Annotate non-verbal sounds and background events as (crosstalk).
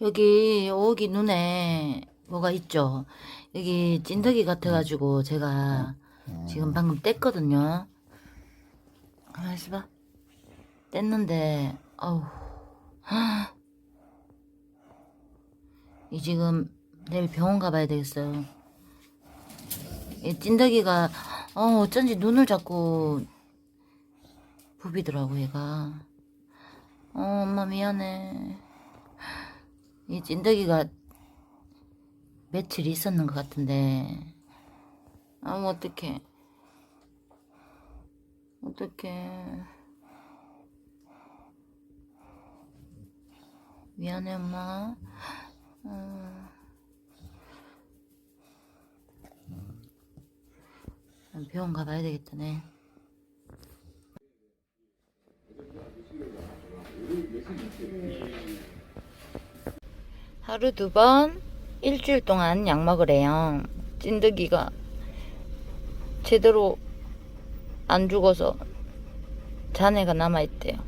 여기 여기 눈에 뭐가 있죠? 여기 찐득이 같아가지고 제가 지금 방금 뗐거든요. 가만 있어 봐. 뗐는데 아우 (gasps) 이 지금 내일 병원 가봐야 되겠어요. 이 찐득이가 어 어쩐지 눈을 자꾸 부비더라고 얘가. 어 엄마 미안해. 이 찐득이가 며칠 있었는 것 같은데 아우 어떡해. 어떡해. 미안해 엄마. 어. 병원 가봐야 되겠다 네 하루 두 번 일주일 동안 약 먹으래요. 찐득이가 제대로 안 죽어서 잔해가 남아있대요.